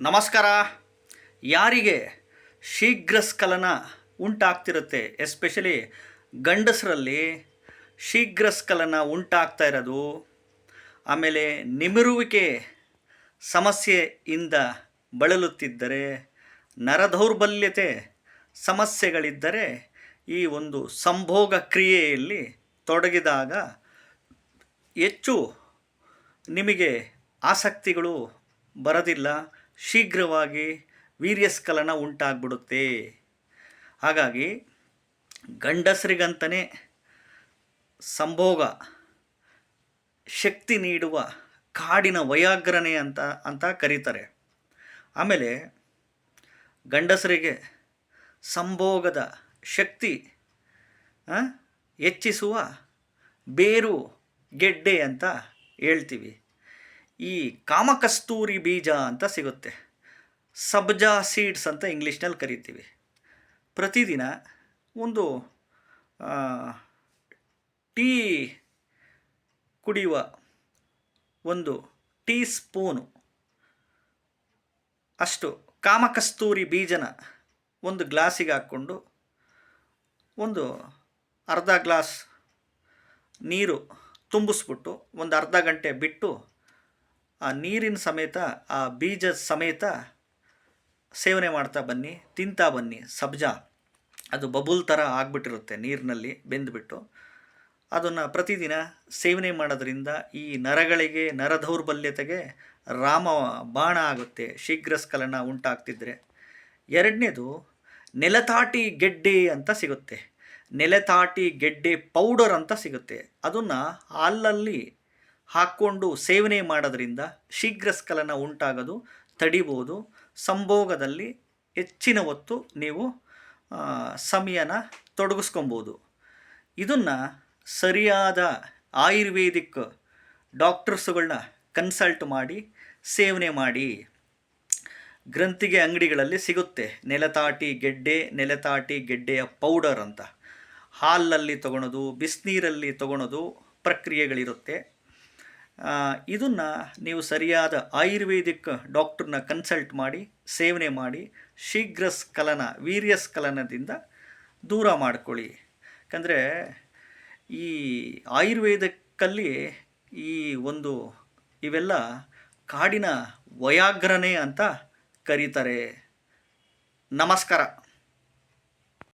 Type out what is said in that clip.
ನಮಸ್ಕಾರ. ಯಾರಿಗೆ ಶೀಘ್ರ ಸ್ಖಲನ ಉಂಟಾಗ್ತಿರುತ್ತೆ, ಎಸ್ಪೆಷಲಿ ಗಂಡಸರಲ್ಲಿ ಶೀಘ್ರ ಸ್ಖಲನ ಉಂಟಾಗ್ತಾ ಇರೋದು, ಆಮೇಲೆ ನಿಮಿರುವಿಕೆ ಸಮಸ್ಯೆಯಿಂದ ಬಳಲುತ್ತಿದ್ದರೆ, ನರದೌರ್ಬಲ್ಯತೆ ಸಮಸ್ಯೆಗಳಿದ್ದರೆ ಈ ಒಂದು ಸಂಭೋಗ ಕ್ರಿಯೆಯಲ್ಲಿ ತೊಡಗಿದಾಗ ಹೆಚ್ಚು ನಿಮಗೆ ಆಸಕ್ತಿಗಳು ಬರೋದಿಲ್ಲ. ಶೀಘ್ರವಾಗಿ ವೀರ್ಯಸ್ಖಲನ ಉಂಟಾಗ್ಬಿಡುತ್ತೆ. ಹಾಗಾಗಿ ಗಂಡಸರಿಗಂತಲೇ ಸಂಭೋಗ, ಶಕ್ತಿ ನೀಡುವ ಕಾಡಿನ ವಯಾಗ್ರನೆ ಅಂತ ಅಂತ ಕರೀತಾರೆ. ಆಮೇಲೆ ಗಂಡಸರಿಗೆ ಸಂಭೋಗದ ಶಕ್ತಿ ಹೆಚ್ಚಿಸುವ ಬೇರು ಗೆಡ್ಡೆ ಅಂತ ಹೇಳ್ತೀವಿ. ಈ ಕಾಮಕಸ್ತೂರಿ ಬೀಜ ಅಂತ ಸಿಗುತ್ತೆ. ಸಬ್ಜಾ ಸೀಡ್ಸ್ ಅಂತ ಇಂಗ್ಲೀಷ್ನಲ್ಲಿ ಕರಿತೀವಿ. ಪ್ರತಿದಿನ ಒಂದು ಟೀ ಕುಡಿಯುವ ಒಂದು ಟೀ ಸ್ಪೂನು, ಅಷ್ಟು ಕಾಮಕಸ್ತೂರಿ ಬೀಜನ ಒಂದು ಗ್ಲಾಸಿಗೆ ಹಾಕ್ಕೊಂಡು ಒಂದು ಅರ್ಧ ಗ್ಲಾಸ್ ನೀರು ತುಂಬಿಸ್ಬಿಟ್ಟು ಒಂದು ಅರ್ಧ ಗಂಟೆ ಬಿಟ್ಟು ಆ ನೀರಿನ ಸಮೇತ, ಆ ಬೀಜದ ಸಮೇತ ಸೇವನೆ ಮಾಡ್ತಾ ಬನ್ನಿ, ತಿಂತಾ ಬನ್ನಿ, ಸಬ್ಜಾ. ಅದು ಬಬುಲ್ ಥರ ಆಗ್ಬಿಟ್ಟಿರುತ್ತೆ ನೀರಿನಲ್ಲಿ ಬೆಂದುಬಿಟ್ಟು. ಅದನ್ನು ಪ್ರತಿದಿನ ಸೇವನೆ ಮಾಡೋದ್ರಿಂದ ಈ ನರಗಳಿಗೆ, ನರ ದೌರ್ಬಲ್ಯತೆಗೆ ರಾಮ ಬಾಣ ಆಗುತ್ತೆ. ಶೀಘ್ರ ಸ್ಖಲನ ಉಂಟಾಗ್ತಿದ್ರೆ. ಎರಡನೇದು, ನೆಲತಾಟಿ ಗೆಡ್ಡೆ ಅಂತ ಸಿಗುತ್ತೆ. ನೆಲತಾಟಿ ಗೆಡ್ಡೆ ಪೌಡರ್ ಅಂತ ಸಿಗುತ್ತೆ. ಅದನ್ನು ಹಾಲಲ್ಲಿ ಹಾಕ್ಕೊಂಡು ಸೇವನೆ ಮಾಡೋದ್ರಿಂದ ಶೀಘ್ರ ಸ್ಖಲನ ಉಂಟಾಗೋದು, ತಡಿಬೋದು. ಸಂಭೋಗದಲ್ಲಿ ಹೆಚ್ಚಿನ ಹೊತ್ತು ನೀವು ಸಮಯನ ತೊಡಗಿಸ್ಕೊಬೋದು. ಇದನ್ನು ಸರಿಯಾದ ಆಯುರ್ವೇದಿಕ್ ಡಾಕ್ಟರ್ಸುಗಳನ್ನ ಕನ್ಸಲ್ಟ್ ಮಾಡಿ, ಸೇವನೆ ಮಾಡಿ. ಗ್ರಂಥಿಗೆ ಅಂಗಡಿಗಳಲ್ಲಿ ಸಿಗುತ್ತೆ, ನೆಲತಾಟಿ ಗೆಡ್ಡೆ, ನೆಲತಾಟಿ ಗೆಡ್ಡೆಯ ಪೌಡರ್ ಅಂತ. ಹಾಲಲ್ಲಿ ತೊಗೊಳೋದು, ಬಿಸಿನೀರಲ್ಲಿ ತೊಗೊಳೋದು ಪ್ರಕ್ರಿಯೆಗಳಿರುತ್ತೆ. ಇದನ್ನು ನೀವು ಸರಿಯಾದ ಆಯುರ್ವೇದಿಕ್ ಡಾಕ್ಟ್ರನ್ನ ಕನ್ಸಲ್ಟ್ ಮಾಡಿ, ಸೇವನೆ ಮಾಡಿ ಶೀಘ್ರ ಸ್ಖಲನ ವೀರ್ಯ ಸ್ಖಲನದಿಂದ ದೂರ ಮಾಡ್ಕೊಳ್ಳಿ. ಯಾಕಂದರೆ ಈ ಆಯುರ್ವೇದಕ್ಕಲ್ಲಿ ಈ ಒಂದು ಇವೆಲ್ಲ ಕಾಡಿನ ವಯಾಗ್ರನೆ ಅಂತ ಕರೀತಾರೆ. ನಮಸ್ಕಾರ.